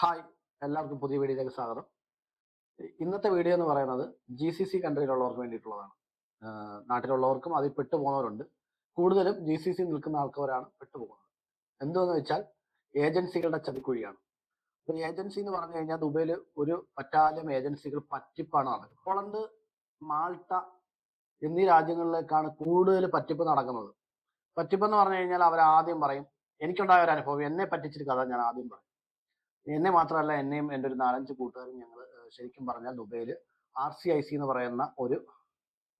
Hi എല്ലാവർക്കും പുതിയ വീഡിയോയിലേക്ക് സ്വാഗതം. ഇന്നത്തെ വീഡിയോ എന്ന് പറയുന്നത് ജി സി സി കൺട്രിയിലുള്ളവർക്ക് വേണ്ടിയിട്ടുള്ളതാണ്. നാട്ടിലുള്ളവർക്കും അതിൽ പെട്ടുപോകുന്നവരുണ്ട് കൂടുതലും ജി സി സി നിൽക്കുന്ന ആൾക്കാരാണ് പെട്ടുപോകുന്നത് എന്തെന്ന് വെച്ചാൽ ഏജൻസികളുടെ ചതിക്കുഴിയാണ്. അപ്പോൾ ഏജൻസി എന്ന് പറഞ്ഞു കഴിഞ്ഞാൽ ദുബൈയിൽ ഒരു പറ്റാലം ഏജൻസികൾ പറ്റിപ്പാണ് നടക്കുന്നത്. പോളണ്ട് മാൾട്ട എന്നീ രാജ്യങ്ങളിലേക്കാണ് കൂടുതൽ പറ്റിപ്പ് നടക്കുന്നത്. പറ്റിപ്പെന്ന് പറഞ്ഞു കഴിഞ്ഞാൽ അവർ ആദ്യം പറയും എനിക്കുണ്ടായ ഒരു അനുഭവം എന്നെ പറ്റിച്ചിട്ട് കഥ ഞാൻ ആദ്യം പറയും. എന്നെ മാത്രമല്ല എന്നെയും എന്റെ ഒരു നാലഞ്ച് കൂട്ടുകാരും ഞങ്ങൾ ശരിക്കും പറഞ്ഞാൽ ദുബൈയിൽ ആർ സി ഐ സി എന്ന് പറയുന്ന ഒരു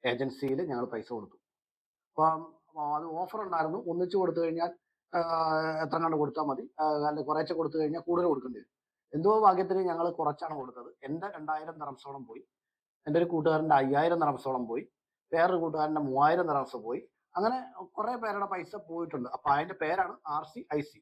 ഏജൻസിയിൽ ഞങ്ങൾ പൈസ കൊടുത്തു. അപ്പം അത് ഓഫർ ഉണ്ടായിരുന്നു. ഒന്നിച്ച് കൊടുത്തു കഴിഞ്ഞാൽ എത്ര കണ്ട് കൊടുത്താൽ മതി. അല്ലെങ്കിൽ അല്ല കുറേശ്ശെ കൊടുത്തു കഴിഞ്ഞാൽ കൂടുതൽ കൊടുക്കേണ്ടി വരും. എന്തോ ഭാഗ്യത്തിന് ഞങ്ങൾ കുറച്ചാണ് കൊടുത്തത്. എന്റെ രണ്ടായിരം ദറംസോളം പോയി. എന്റെ ഒരു കൂട്ടുകാരന്റെ അയ്യായിരം ദറംസോളം പോയി. വേറൊരു കൂട്ടുകാരന്റെ മൂവായിരം ദറംസ് പോയി. അങ്ങനെ കുറേ പേരുടെ പൈസ പോയിട്ടുണ്ട്. അപ്പം അതിന്റെ പേരാണ് ആർ സി ഐ സി.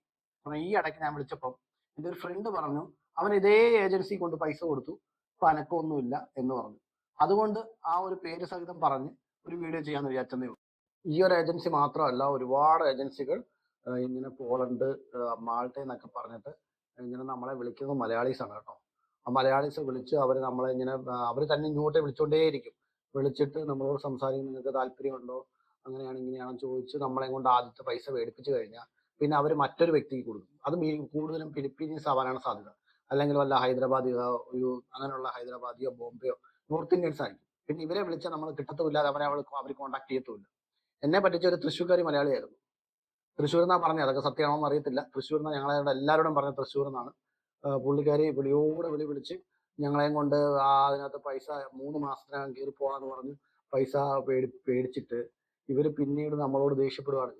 ഈ ഇടയ്ക്ക് ഞാൻ വിളിച്ചപ്പം എന്റെ ഒരു ഫ്രണ്ട് പറഞ്ഞു അവൻ ഇതേ ഏജൻസി കൊണ്ട് പൈസ കൊടുത്തു അപ്പൊ അനക്കമൊന്നുമില്ല എന്ന് പറഞ്ഞു. അതുകൊണ്ട് ആ ഒരു പേര് സഹിതം പറഞ്ഞ് ഒരു വീഡിയോ ചെയ്യാന്ന് വിചാരിച്ചതേ ഉള്ളൂ. ഈ ഒരു ഏജൻസി മാത്രമല്ല ഒരുപാട് ഏജൻസികൾ ഇങ്ങനെ പോളണ്ട് മാൾട്ട എന്നൊക്കെ പറഞ്ഞിട്ട് ഇങ്ങനെ നമ്മളെ വിളിക്കുന്നത് മലയാളീസ് ആണ് കേട്ടോ. ആ മലയാളീസ് വിളിച്ച് അവർ നമ്മളെ ഇങ്ങനെ അവർ തന്നെ ഇങ്ങോട്ടേ വിളിച്ചുകൊണ്ടേയിരിക്കും വിളിച്ചിട്ട് നമ്മളോട് സംസാരിക്കുന്ന നിങ്ങൾക്ക് താല്പര്യമുണ്ടോ? അങ്ങനെയാണ് ഇങ്ങനെയാണെന്ന് ചോദിച്ച് നമ്മളെ കൊണ്ട് ആദ്യത്തെ പൈസ മേടിപ്പിച്ചു കഴിഞ്ഞാൽ പിന്നെ അവർ മറ്റൊരു വ്യക്തിക്ക് കൊടുക്കും. അത് കൂടുതലും ഫിലിപ്പീനീസ് ആവാനാണ് സാധ്യത. അല്ലെങ്കിൽ വല്ല ഹൈദരാബാദിയോ ഒരു അങ്ങനെയുള്ള ഹൈദരാബാദിയോ ബോംബെയോ നോർത്ത് ഇന്ത്യൻസ് ആയിരിക്കും. പിന്നെ ഇവരെ വിളിച്ചാൽ നമ്മൾ കിട്ടത്തുമില്ല. അവരെ അവൾ അവർ കോൺടാക്ട് ചെയ്യത്തുമില്ല. എന്നെ പറ്റിച്ച ഒരു തൃശ്ശൂർക്കാരി മലയാളിയായിരുന്നു. തൃശ്ശൂർ എന്നാ പറഞ്ഞത്? അതൊക്കെ സത്യമാണോ എന്ന് അറിയത്തില്ല. തൃശ്ശൂർ എന്നാൽ ഞങ്ങളെ എല്ലാവരോടും പറഞ്ഞ തൃശ്ശൂർ എന്നാണ്. പുള്ളിക്കാരി വിളിയോടെ വിളി വിളിച്ച് ഞങ്ങളെയും കൊണ്ട് ആ അതിനകത്ത് പൈസ മൂന്ന് മാസത്തിനകം കയറി പോകാന്ന് പറഞ്ഞ് പൈസ പേടി പേടിച്ചിട്ട് ഇവർ പിന്നീട് നമ്മളോട് ദേഷ്യപ്പെടുകയാണ്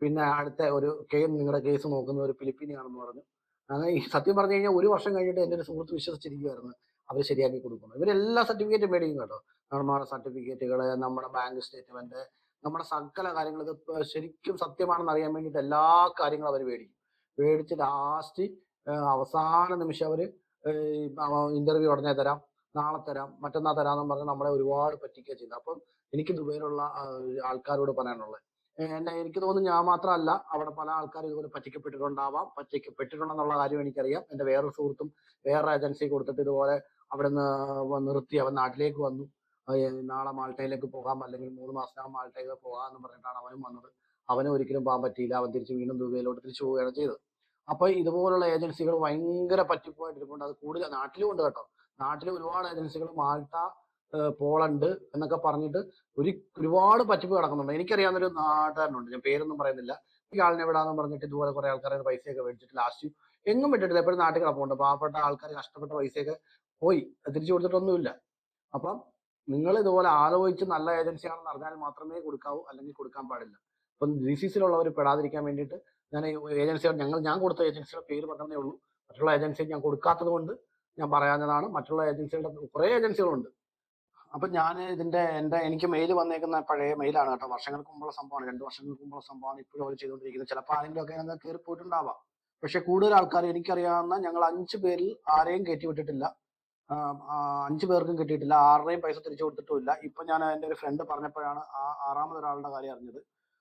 പിന്നെ അടുത്ത ഒരു കേസ് നിങ്ങളുടെ കേസ് നോക്കുന്ന ഒരു ഫിലിപ്പീനിയാണെന്ന് പറഞ്ഞു. അങ്ങനെ ഈ സത്യം പറഞ്ഞു കഴിഞ്ഞാൽ ഒരു വർഷം കഴിഞ്ഞിട്ട് എന്റെ ഒരു സുഹൃത്ത് വിശ്വസിച്ചിരിക്കുമായിരുന്നു അവർ ശരിയാക്കി കൊടുക്കുന്നു. ഇവരെല്ലാ സർട്ടിഫിക്കറ്റും മേടിക്കും കേട്ടോ. നമ്മുടെ സർട്ടിഫിക്കറ്റുകൾ നമ്മുടെ ബാങ്ക് സ്റ്റേറ്റ്മെന്റ് നമ്മുടെ സകല കാര്യങ്ങൾ ശരിക്കും സത്യമാണെന്ന് അറിയാൻ വേണ്ടിയിട്ട് എല്ലാ കാര്യങ്ങളും അവർ മേടിക്കും. മേടിച്ച് ലാസ്റ്റ് അവസാന നിമിഷം അവർ ഇന്റർവ്യൂ ഉടനെ തരാം നാളെ തരാം മറ്റന്നാൾ തരാമെന്ന് പറഞ്ഞ് നമ്മളെ ഒരുപാട് പറ്റിക്കുക ചെയ്യുന്നത്. അപ്പം എനിക്ക് ദുബൈയിലുള്ള ആൾക്കാരോട് പറയാനുള്ളത് എനിക്ക് തോന്നുന്നു ഞാൻ മാത്രമല്ല അവിടെ പല ആൾക്കാരും ഇതുപോലെ പറ്റിക്കപ്പെട്ടിട്ടുണ്ടാവാം. പറ്റിക്കപ്പെട്ടിട്ടുണ്ടെന്നുള്ള കാര്യം എനിക്കറിയാം. എന്റെ വേറൊരു സുഹൃത്തും വേറെ ഏജൻസി കൊടുത്തിട്ട് ഇതുപോലെ അവിടെ നിന്ന് നിർത്തി. അവൻ നാട്ടിലേക്ക് വന്നു. നാളെ മാൾട്ടയിലേക്ക് പോകാം. അല്ലെങ്കിൽ മൂന്ന് മാസത്തിനകം മാൾട്ടയിലേക്ക് പോകാം എന്ന് പറഞ്ഞിട്ടാണ് അവനും വന്നത്. അവനും ഒരിക്കലും പോകാൻ പറ്റിയില്ല. അവൻ തിരിച്ച് വീണ്ടും ദുബൈയിലോട്ട് തിരിച്ചു പോവുകയാണ് ചെയ്തത്. അപ്പൊ ഇതുപോലുള്ള ഏജൻസികൾ ഭയങ്കര പറ്റിപ്പോയിട്ടിരിപ്പുണ്ട്. അത് കൂടുതൽ നാട്ടിലും ഉണ്ട് കേട്ടോ. നാട്ടിൽ ഒരുപാട് ഏജൻസികൾ മാൾട്ട പോളണ്ട് എന്നൊക്കെ പറഞ്ഞിട്ട് ഒരു ഒരുപാട് പച്ചപ്പ് കിടക്കുന്നുണ്ട്. എനിക്കറിയാവുന്ന ഒരു നാട്ടുകാരനുണ്ട്. ഞാൻ പേരൊന്നും പറയുന്നില്ല. ഈ ആളിനെ വിടാന്ന് പറഞ്ഞിട്ട് ഇതുപോലെ കുറെ ആൾക്കാരെ പൈസയൊക്കെ മേടിച്ചിട്ട് ലാസ്റ്റ് എങ്ങും വിട്ടിട്ടില്ല. എപ്പോഴും നാട്ടിൽ കിടപ്പുണ്ട്. പാവപ്പെട്ട ആൾക്കാർ കഷ്ടപ്പെട്ട പൈസയൊക്കെ പോയി. തിരിച്ചു കൊടുത്തിട്ടൊന്നുമില്ല. അപ്പം നിങ്ങൾ ഇതുപോലെ ആലോചിച്ച് നല്ല ഏജൻസിയാണെന്ന് അറിഞ്ഞാൽ മാത്രമേ കൊടുക്കാവൂ അല്ലെങ്കിൽ കൊടുക്കാൻ പാടില്ല. അപ്പം ഡിസീസിലുള്ളവർ പെടാതിരിക്കാൻ വേണ്ടിയിട്ട് ഞാൻ ഏജൻസികൾ ഞങ്ങൾ ഞാൻ കൊടുത്ത ഏജൻസിയുടെ പേര് പറഞ്ഞതേ ഉള്ളൂ. മറ്റുള്ള ഏജൻസി ഞാൻ കൊടുക്കാത്തത് കൊണ്ട് ഞാൻ പറയാഞ്ഞതാണ് മറ്റുള്ള ഏജൻസികളുടെ കുറേ ഏജൻസികളുണ്ട് അപ്പൊ ഞാൻ ഇതിന്റെ എന്റെ എനിക്ക് മെയിൽ വന്നേക്കുന്ന പഴയ മെയിലാണ് കേട്ടോ. വർഷങ്ങൾക്ക് മുമ്പുള്ള സംഭവമാണ്. രണ്ട് വർഷങ്ങൾക്ക് മുമ്പുള്ള സംഭവമാണ് ഇപ്പോഴും അവർ ചെയ്തുകൊണ്ടിരിക്കുന്നത്. ചിലപ്പോൾ ആരെങ്കിലും ഒക്കെ അതിനകത്ത് കയറി പോയിട്ടുണ്ടാവാം. പക്ഷെ കൂടുതൽ ആൾക്കാർ എനിക്കറിയാവുന്ന ഞങ്ങൾ അഞ്ച് പേരിൽ ആരെയും കയറ്റി വിട്ടിട്ടില്ല. അഞ്ചു പേർക്കും കിട്ടിയിട്ടില്ല. ആരുടെയും പൈസ തിരിച്ചു കൊടുത്തിട്ടുമില്ല ഇപ്പൊ ഞാൻ എന്റെ ഒരു ഫ്രണ്ട് പറഞ്ഞപ്പോഴാണ് ആ ആറാമത് ഒരാളുടെ കാര്യം അറിഞ്ഞത്.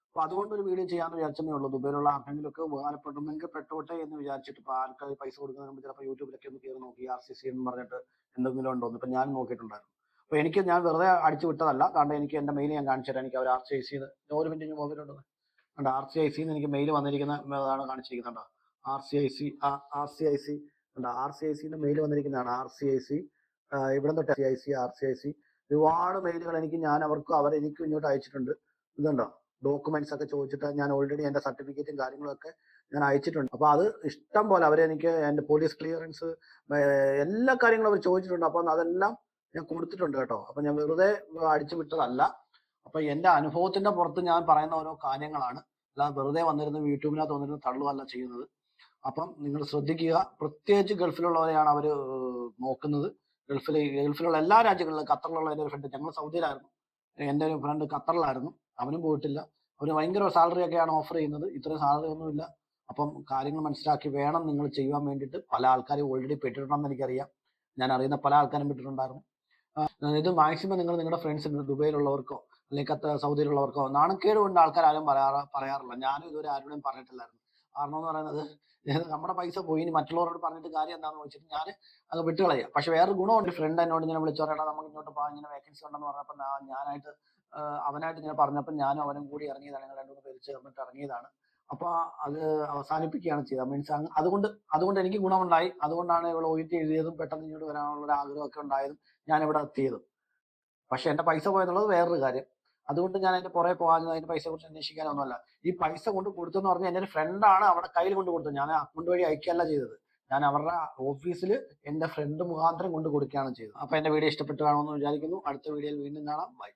അപ്പൊ അതുകൊണ്ട് ഒരു വീഡിയോ ചെയ്യാന്ന് വിചാരിച്ചതേ ഉള്ളൂ. ദുബൈയിലുള്ള ആർക്കെങ്കിലും ഒക്കെ ഉപകാരപ്പെടുന്നെങ്കിൽ പെട്ടോട്ടെ എന്ന് വിചാരിച്ചിട്ട് ഇപ്പൊ ആൾക്കാർ പൈസ കൊടുക്കുന്നതിന് മുമ്പ് ചിലപ്പോൾ യൂട്യൂബിലൊക്കെ ഒന്ന് കയറി നോക്കി ആർ സി സി എന്ന് പറഞ്ഞിട്ട് എന്തെങ്കിലും ഉണ്ടോ എന്ന് ഇപ്പൊ ഞാൻ നോക്കിയിട്ടുണ്ടായിരുന്നു. അപ്പൊ എനിക്ക് ഞാൻ വെറുതെ അടിച്ചു വിട്ടതല്ല. കാരണം എനിക്ക് എന്റെ മെയിൽ ഞാൻ കാണിച്ചു തരാം. എനിക്ക് അവർ ആർ സി ഐ സി ഒരു മിനിറ്റ് കണ്ടോ ആർ സി ഐ സി എനിക്ക് മെയിൽ വന്നിരിക്കുന്ന അതാണ് കാണിച്ചിരിക്കുന്നുണ്ടോ R C I C R C I C ഉണ്ട് ആർ സി ഐ സിന്റെ മെയിൽ വന്നിരിക്കുന്നതാണ്. ആർ സി ഐ സി ഇവിടെ തൊട്ട് C I C R C I C ഒരുപാട് മെയിലുകൾ എനിക്ക് ഞാൻ അവർക്ക് അവർ എനിക്ക് ഇങ്ങോട്ട് അയച്ചിട്ടുണ്ട്. ഇതുണ്ടോ ഡോക്യുമെന്റ്സ് ഒക്കെ ചോദിച്ചിട്ട് ഞാൻ ഓൾറെഡി എന്റെ സർട്ടിഫിക്കറ്റും കാര്യങ്ങളൊക്കെ ഞാൻ അയച്ചിട്ടുണ്ട്. അപ്പോൾ അത് ഇഷ്ടം പോലെ അവരെനിക്ക് എന്റെ പോലീസ് ക്ലിയറൻസ് എല്ലാ കാര്യങ്ങളും അവർ ചോദിച്ചിട്ടുണ്ട്. അപ്പൊ അതെല്ലാം ഞാൻ കൊടുത്തിട്ടുണ്ട് കേട്ടോ. അപ്പൊ ഞാൻ വെറുതെ അടിച്ചു വിട്ടതല്ല. അപ്പൊ എന്റെ അനുഭവത്തിന്റെ പുറത്ത് ഞാൻ പറയുന്ന ഓരോ കാര്യങ്ങളാണ്. അല്ലാതെ വെറുതെ വന്നിരുന്ന യൂട്യൂബിനകത്ത് വന്നിരുന്ന തള്ളുവല്ല ചെയ്യുന്നത്. അപ്പം നിങ്ങൾ ശ്രദ്ധിക്കുക. പ്രത്യേകിച്ച് ഗൾഫിലുള്ളവരെയാണ് അവർ നോക്കുന്നത്. ഗൾഫിൽ ഗൾഫിലുള്ള എല്ലാ രാജ്യങ്ങളിലും ഖത്തറിലുള്ള എന്റെ ഒരു ഫ്രണ്ട് ഞങ്ങൾ സൗദിയിലായിരുന്നു. എന്റെ ഒരു ഫ്രണ്ട് ഖത്തറിലായിരുന്നു. അവനും പോയിട്ടില്ല. അവന് ഭയങ്കര സാലറി ഒക്കെയാണ് ഓഫർ ചെയ്യുന്നത്. ഇത്രയും സാലറി ഒന്നുമില്ല അപ്പം കാര്യങ്ങൾ മനസ്സിലാക്കി വേണം നിങ്ങൾ ചെയ്യാൻ വേണ്ടിയിട്ട്. പല ആൾക്കാരും ഓൾറെഡി പെട്ടിട്ടുണ്ടെന്ന് എനിക്കറിയാം. ഞാൻ അറിയുന്ന പല ആൾക്കാരും പെട്ടിട്ടുണ്ടായിരുന്നു. ഇത് മാക്സിമം നിങ്ങൾ നിങ്ങളുടെ ഫ്രണ്ട്സിന് ദുബൈയിലുള്ളവർക്കോ അല്ലെങ്കിൽ കത്ത് സൗദിയിലുള്ളവർക്കോ നാണക്കേട് കൊണ്ട് ആൾക്കാർ ആരും പറയാറ് പറയാറില്ല. ഞാനും ഇതുവരെ ആരോടും പറഞ്ഞിട്ടില്ലായിരുന്നു. കാരണം എന്ന് പറയുന്നത് നമ്മുടെ പൈസ പോയി ഇനി മറ്റുള്ളവരോട് പറഞ്ഞിട്ട് കാര്യം എന്താണെന്ന് വെച്ചിട്ട് ഞാൻ അത് വിട്ടുകളയാം. പക്ഷെ വേറെ ഗുണമുണ്ട്. ഫ്രണ്ട് എന്നോട് ഇങ്ങനെ വിളിച്ചു പറയടാ നമുക്ക് ഇങ്ങോട്ട് പോകാം ഇങ്ങനെ വേക്കൻസി ഉണ്ടെന്ന് പറഞ്ഞപ്പോൾ ഞാനായിട്ട് അവനായിട്ട് ഇങ്ങനെ പറഞ്ഞപ്പോൾ ഞാനും അവനും കൂടി ഇറങ്ങിയതാണ്. ഞങ്ങൾ രണ്ടുമൂന്ന് പേര് ചേർന്നിട്ട് ഇറങ്ങിയതാണ്. അപ്പൊ അത് അവസാനിപ്പിക്കുകയാണ് ചെയ്തത്. മീൻസ് അതുകൊണ്ട് അതുകൊണ്ട് എനിക്ക് ഗുണമുണ്ടായി. അതുകൊണ്ടാണ് ഇവിടെ ഒ എഴുതിയതും പെട്ടെന്ന് ഇങ്ങോട്ട് വരാനുള്ള ഒരു ആഗ്രഹമൊക്കെ ഉണ്ടായതും ഞാൻ ഇവിടെ എത്തിയതും. പക്ഷെ എന്റെ പൈസ പോയെന്നുള്ളത് വേറൊരു കാര്യം. അതുകൊണ്ട് ഞാൻ അതിന്റെ പുറകെ പോകാനും അതിന്റെ പൈസയെ കുറിച്ച് അന്വേഷിക്കാനൊന്നുമല്ല. ഈ പൈസ കൊണ്ട് കൊടുത്തെന്ന് പറഞ്ഞാൽ എന്റെ ഒരു ഫ്രണ്ടാണ് അവിടെ കയ്യിൽ കൊണ്ട് കൊടുത്തത്. ഞാൻ അക്കൗണ്ട് വഴി അയക്കുകയല്ല ചെയ്തത്. ഞാൻ അവരുടെ ഓഫീസിൽ എന്റെ ഫ്രണ്ട് മുഖാന്തരം കൊണ്ട് കൊടുക്കുകയാണ് ചെയ്തത്. അപ്പൊ എന്റെ വീഡിയോ ഇഷ്ടപ്പെട്ടു കാണുമെന്ന് വിചാരിക്കുന്നു. അടുത്ത വീഡിയോയിൽ വീണ്ടും കാണാം. ബൈ